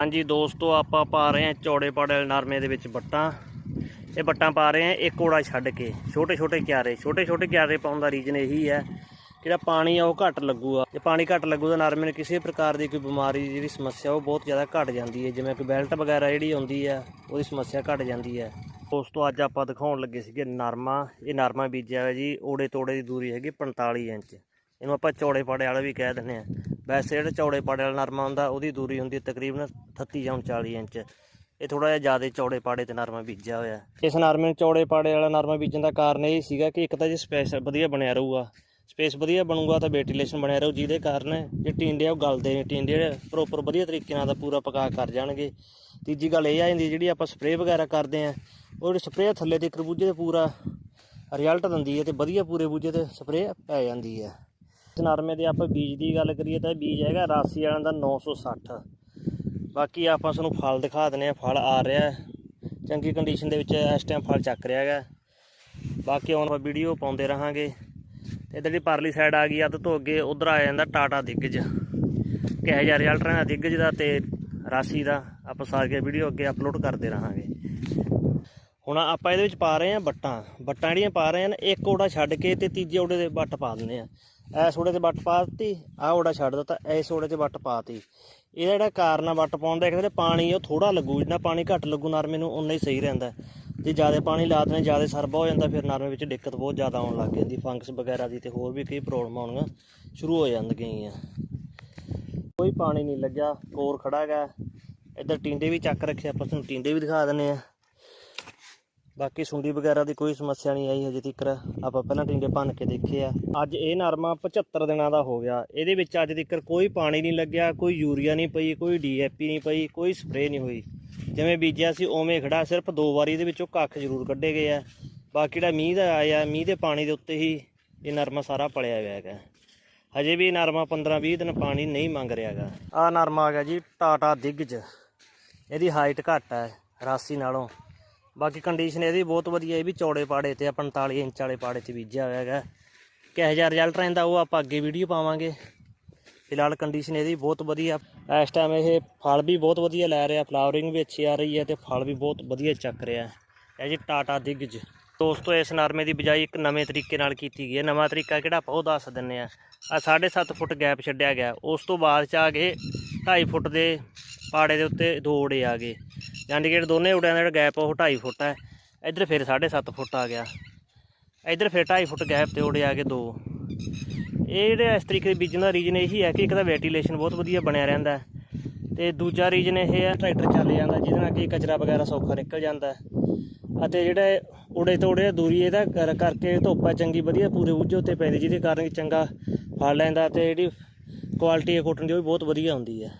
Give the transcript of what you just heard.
ਹਾਂਜੀ ਦੋਸਤੋ, ਆਪਾਂ ਪਾ ਰਹੇ ਹਾਂ ਚੌੜੇ ਪਾੜੇ ਨਰਮੇ ਦੇ ਵਿੱਚ ਬੱਟਾਂ। ਇਹ ਬੱਟਾਂ ਪਾ ਰਹੇ ਹਾਂ ਇੱਕ ਕੋੜਾ ਛੱਡ ਕੇ। ਛੋਟੇ ਛੋਟੇ ਕਿਆਰੇ ਛੋਟੇ ਛੋਟੇ ਕਿਆਰੇ ਪਾਉਣ ਦਾ ਰੀਜਨ ਇਹੀ ਹੈ ਜਿਹੜਾ ਪਾਣੀ ਆ, ਉਹ ਘੱਟ ਲੱਗੂਗਾ ਜੇ ਪਾਣੀ ਘੱਟ ਲੱਗੂ ਤਾਂ ਨਰਮੇ ਨੂੰ ਕਿਸੇ ਪ੍ਰਕਾਰ ਦੀ ਕੋਈ ਬਿਮਾਰੀ ਦੀ ਜਿਹੜੀ ਸਮੱਸਿਆ, ਉਹ ਬਹੁਤ ਜ਼ਿਆਦਾ ਘਟ ਜਾਂਦੀ ਹੈ। ਜਿਵੇਂ ਕਿ ਬੈਲਟ ਵਗੈਰਾ ਜਿਹੜੀ ਆਉਂਦੀ ਹੈ ਉਹਦੀ ਸਮੱਸਿਆ ਘਟ ਜਾਂਦੀ ਹੈ। ਦੋਸਤੋ, ਅੱਜ ਆਪਾਂ ਦਿਖਾਉਣ ਲੱਗੇ ਸੀਗੇ ਨਰਮਾ। ਇਹ ਨਰਮਾ ਬੀਜਿਆ ਹੋਇਆ ਜੀ ਓੜੇ ਤੋੜੇ ਦੀ ਦੂਰੀ ਹੈਗੀ 45 ਇੰਚ। ਇਹਨੂੰ ਆਪਾਂ ਚੌੜੇ ਪਾੜੇ ਵਾਲਾ ਵੀ ਕਹਿ ਦਿੰਦੇ ਆ ਵੈਸੇ ਜਿਹੜਾ ਚੌੜੇ ਪਾੜੇ ਵਾਲਾ ਨਰਮਾ ਹੁੰਦਾ, ਉਹਦੀ ਦੂਰੀ ਹੁੰਦੀ ਹੈ ਤਕਰੀਬਨ 38 ਜਾਂ 39 ਇੰਚ। ਇਹ ਥੋੜਾ ਜਿਹਾ ਜ਼ਿਆਦਾ ਚੌੜੇ ਪਾੜੇ ਤੇ ਨਰਮਾ ਬੀਜਿਆ ਹੋਇਆ ਇਸ ਨਰਮੇ ਨੂੰ ਚੌੜੇ ਪਾੜੇ ਵਾਲਾ ਨਰਮਾ ਬੀਜਣ ਦਾ ਕਾਰਨ ਇਹ ਸੀਗਾ ਕਿ ਇੱਕ ਤਾਂ ਜੇ ਸਪੇਸ ਵਧੀਆ ਬਣਿਆ ਰਹੂਗਾ, ਸਪੇਸ ਵਧੀਆ ਬਣੂਗਾ ਤਾਂ ਵੈਂਟੀਲੇਸ਼ਨ ਬਣਿਆ ਰਹੂ, ਜਿਹਦੇ ਕਾਰਨ ਜੇ ਟੀਂਡੇ ਆ ਉਹ ਗਲਦੇ ਨੇ ਟਿੰਡੇ ਪ੍ਰੋਪਰ ਵਧੀਆ ਤਰੀਕੇ ਨਾਲ ਦਾ ਪੂਰਾ ਪਕਾ ਕਰ ਜਾਣਗੇ। ਤੀਜੀ ਗੱਲ ਇਹ ਆ ਜਾਂਦੀ ਜਿਹੜੀ ਆਪਾਂ ਸਪਰੇਅ ਵਗੈਰਾ ਕਰਦੇ ਆ ਉਹ ਸਪਰੇਅ ਥੱਲੇ ਤੇ ਖਰਬੂਜੇ ਤੇ ਪੂਰਾ ਰਿਜ਼ਲਟ ਦਿੰਦੀ ਹੈ ਤੇ ਵਧੀਆ ਪੂਰੇ ਬੂਜੇ ਤੇ ਸਪਰੇਅ ਪੈ ਜਾਂਦੀ ਹੈ। ਇਸ ਨਰਮੇ ਦੇ ਆਪਾਂ ਬੀਜ ਦੀ ਗੱਲ ਕਰੀਏ ਤਾਂ ਇਹ ਬੀਜ ਹੈਗਾ ਰਾਸੀ ਵਾਲਿਆਂ ਦਾ 960 ਬਾਕੀ ਆਪਾਂ ਤੁਹਾਨੂੰ ਫਲ ਦਿਖਾ ਦਿੰਦੇ ਆ ਫਲ ਆ ਰਿਹਾ ਚੰਗੀ ਕੰਡੀਸ਼ਨ ਦੇ ਵਿੱਚ ਇਸ ਟਾਈਮ ਫਲ ਚੱਕ ਰਿਹਾ ਹੈਗਾ। ਬਾਕੀ ਆਉਣ ਵਾਲੀ ਵੀਡੀਓ ਪਾਉਂਦੇ ਰਹਾਂਗੇ। ਤੇ ਇਧਰ ਦੀ ਪਰਲੀ ਸਾਈਡ ਆ ਗਈ, ਅੱਧ ਤੋਂ ਅੱਗੇ ਉਧਰ ਆ ਜਾਂਦਾ ਟਾਟਾ ਦਿੱਗਜ। ਕਿਹਾ ਜਾ ਰਿਹਾ ਰਹਿੰਦਾ ਦਿੱਗਜ ਦਾ ਤੇ ਰਾਸੀ ਦਾ, ਆਪਾਂ ਸਾਰੀਆਂ ਵੀਡੀਓ ਅੱਗੇ ਅਪਲੋਡ ਕਰਦੇ ਰਹਾਂਗੇ। ਹੁਣ ਆਪਾਂ ਇਹਦੇ ਵਿੱਚ ਪਾ ਰਹੇ ਹਾਂ ਬੱਟਾਂ। ਬੱਟਾਂ ਜਿਹੜੀਆਂ ਪਾ ਰਹੇ ਹਾਂ ਨਾ ਇੱਕ ਓੜਾ ਛੱਡ ਕੇ ਤੇ ਤੀਜੇ ਓੜੇ ਦੇ ਬੱਟ ਪਾ ਦਿੰਦੇ ਆ ਐਸ ਓੜੇ ਤੇ ਵੱਟ ਪਾ ਦਿੱਤੀ ਆਹ ਓੜਾ ਛੱਡ ਦਿੱਤਾ ਐਸ ਓੜੇ ਤੇ ਬੱਟ ਪਾਤੀ। ਇਹਦਾ ਜਿਹੜਾ ਕਾਰਨ ਆ ਵੱਟ ਪਾਉਣ ਦਾ, ਇੱਕ ਤਾਂ ਪਾਣੀ ਉਹ ਥੋੜਾ ਲੱਗੂ, ਜਿੰਨਾ ਪਾਣੀ ਘੱਟ ਲੱਗੂ ਨਰਮੇ ਨੂੰ ਉਨਾ ਹੀ ਸਹੀ ਰਹਿੰਦਾ। ਜੇ ਜ਼ਿਆਦਾ ਪਾਣੀ ਲਾ ਦਨੇ ਜ਼ਿਆਦਾ ਸਰਬਾ ਹੋ ਜਾਂਦਾ, ਫਿਰ ਨਰਮੇ ਵਿੱਚ ਦਿੱਕਤ ਬਹੁਤ ਜ਼ਿਆਦਾ ਆਉਣ ਲੱਗ ਜਾਂਦੀ, ਫੰਗਸ ਵਗੈਰਾ ਦੀ ਤੇ ਹੋਰ ਵੀ ਕਈ ਪ੍ਰੋਬਲਮ ਆਉਣੀਆਂ ਸ਼ੁਰੂ ਹੋ ਜਾਂਦੀਆਂ ਕੋਈ ਪਾਣੀ ਨਹੀਂ ਲੱਗਿਆ, ਕੋਰ ਖੜਾ ਹੈਗਾ। ਇੱਧਰ ਟਿੰਡੇ ਵੀ ਚੱਕ ਰੱਖੇ, ਆਪਾਂ ਤੁਹਾਨੂੰ ਟਿੰਡੇ ਵੀ ਦਿਖਾ ਦਿੰਨੇ ਆ ਬਾਕੀ ਸੁੰਡੀ ਵਗੈਰਾ ਦੀ ਕੋਈ ਸਮੱਸਿਆ ਨਹੀਂ ਆਈ ਹਜੇ ਤੱਕ ਆਪਾਂ ਪਹਿਲਾਂ ਟਿੰਡੇ ਭੰਨ ਕੇ ਦੇਖੇ ਆ। ਅੱਜ ਇਹ ਨਰਮਾ 75 ਦਿਨਾਂ ਦਾ ਹੋ ਗਿਆ। ਇਹਦੇ ਵਿੱਚ ਅੱਜ ਤੱਕ ਕੋਈ ਪਾਣੀ ਨਹੀਂ ਲੱਗਿਆ, ਕੋਈ ਯੂਰੀਆ ਨਹੀਂ ਪਈ, ਕੋਈ ਡੀਏਪੀ ਨਹੀਂ ਪਈ, ਕੋਈ ਸਪਰੇਅ ਨਹੀਂ ਹੋਈ। ਜਿਵੇਂ ਬੀਜਿਆ ਸੀ ਉਵੇਂ ਖੜਾ, ਸਿਰਫ ਦੋ ਵਾਰੀ ਇਹਦੇ ਵਿੱਚੋਂ ਕੱਖ ਜ਼ਰੂਰ ਕੱਢੇ ਗਏ ਆ। ਬਾਕੀ ਜਿਹੜਾ ਮੀਂਹ ਦਾ ਆਇਆ, ਮੀਂਹ ਦੇ ਪਾਣੀ ਦੇ ਉੱਤੇ ਹੀ ਇਹ ਨਰਮਾ ਸਾਰਾ ਪਲਿਆ ਹੋਇਆ ਹੈਗਾ। ਹਜੇ ਵੀ ਇਹ ਨਰਮਾ 15-20 ਦਿਨ ਪਾਣੀ ਨਹੀਂ ਮੰਗ ਰਿਹਾ ਹੈਗਾ। ਆ ਨਰਮਾ ਆ ਗਿਆ ਜੀ, ਟਾਟਾ ਦਿੱਗਜ। ਇਹਦੀ ਹਾਈਟ ਘੱਟ ਹੈ, ਰਾਸੀ ਨਾਲੋਂ। ਬਾਕੀ ਕੰਡੀਸ਼ਨ ਇਹਦੀ ਬਹੁਤ ਵਧੀਆ ਇਹ ਵੀ ਚੌੜੇ ਪਾੜੇ ਤੇ ਆ 45 ਇੰਚ ਵਾਲੇ ਪਾੜੇ ਤੇ ਬੀਜਿਆ ਹੋਇਆ ਹੈਗਾ। ਕਿਹੋ ਜਿਹਾ ਰਿਜ਼ਲਟ ਰਹਿੰਦਾ ਉਹ ਆਪਾਂ ਅੱਗੇ ਵੀਡੀਓ ਪਾਵਾਂਗੇ। ਫਿਲਹਾਲ ਕੰਡੀਸ਼ਨ ਇਹਦੀ ਬਹੁਤ ਵਧੀਆ। ਇਸ ਟਾਈਮ ਇਹ ਫਲ ਵੀ ਬਹੁਤ ਵਧੀਆ ਲੈ ਰਿਹਾ ਫਲਾਵਰਿੰਗ ਵੀ ਅੱਛੀ ਆ ਰਹੀ ਹੈ ਤੇ ਫਲ ਵੀ ਬਹੁਤ ਵਧੀਆ ਚੱਕ ਰਿਹਾ। ਹੈ ਇਹ ਜੀ ਟਾਟਾ ਦਿੱਗਜ ਦੋਸਤੋ, ਇਸ ਨਰਮੇ ਦੀ ਬਿਜਾਈ ਇੱਕ ਨਵੇਂ ਤਰੀਕੇ ਨਾਲ ਕੀਤੀ ਗਈ ਹੈ। ਨਵਾਂ ਤਰੀਕਾ ਕਿਹੜਾ ਆਪਾਂ ਉਹ ਦੱਸ ਦਿੰਨੇ ਆ ਆ 7.5 ਫੁੱਟ ਗੈਪ ਛੱਡਿਆ ਗਿਆ। ਉਸ ਤੋਂ ਬਾਅਦ ਚ ਆ ਗਏ 2.5 ਫੁੱਟ ਦੇ ਪਾੜੇ ਦੇ ਉੱਤੇ ਦੋ ਆ ਗਏ। ਯਾਨੀ ਦੋਨੇ ਓੜਿਆਂ ਦਾ ਜਿਹੜਾ ਗੈਪ ਉਹ 2.5 ਫੁੱਟ ਹੈ ਇੱਧਰ ਫਿਰ 7.5 ਫੁੱਟ ਆ ਗਿਆ। ਇੱਧਰ ਫਿਰ 2.5 ਫੁੱਟ ਗੈਪ ਤੇ ਓੜੇ ਆ ਗਏ ਦੋ। ਇਹ ਜਿਹੜੇ ਇਸ ਤਰੀਕੇ ਦੇ ਬੀਜਣ ਦਾ ਰੀਜਨ ਇਹੀ ਹੈ ਕਿ ਇੱਕ ਤਾਂ ਵੈਂਟੀਲੇਸ਼ਨ ਬਹੁਤ ਵਧੀਆ ਬਣਿਆ ਰਹਿੰਦਾ ਹੈ। ਤੇ ਦੂਜਾ ਰੀਜਨ ਇਹ ਹੈ ਟਰੈਕਟਰ ਚੱਲ ਜਾਂਦਾ, ਜਿਹਦੇ ਨਾਲ ਕਿ ਕਚਰਾ ਵਗੈਰਾ ਸੌਖਾ ਨਿਕਲ ਜਾਂਦਾ ਅਤੇ ਜਿਹੜਾ ਓੜੇ ਤੋੜੇ ਦੂਰੀ ਇਹਦਾ ਕਰ- ਕਰਕੇ ਧੁੱਪ ਚੰਗੀ ਵਧੀਆ ਪੂਰੇ ਬੁੱਝੇ ਉੱਤੇ ਪੈਂਦੀ, ਜਿਹਦੇ ਕਾਰਨ ਚੰਗਾ ਫਲ ਲੈਂਦਾ ਤੇ ਜਿਹੜੀ ਕੁਆਲਿਟੀ ਹੈ ਕੋਟਨ ਦੀ ਉਹ ਵੀ ਬਹੁਤ ਵਧੀਆ ਹੁੰਦੀ ਹੈ।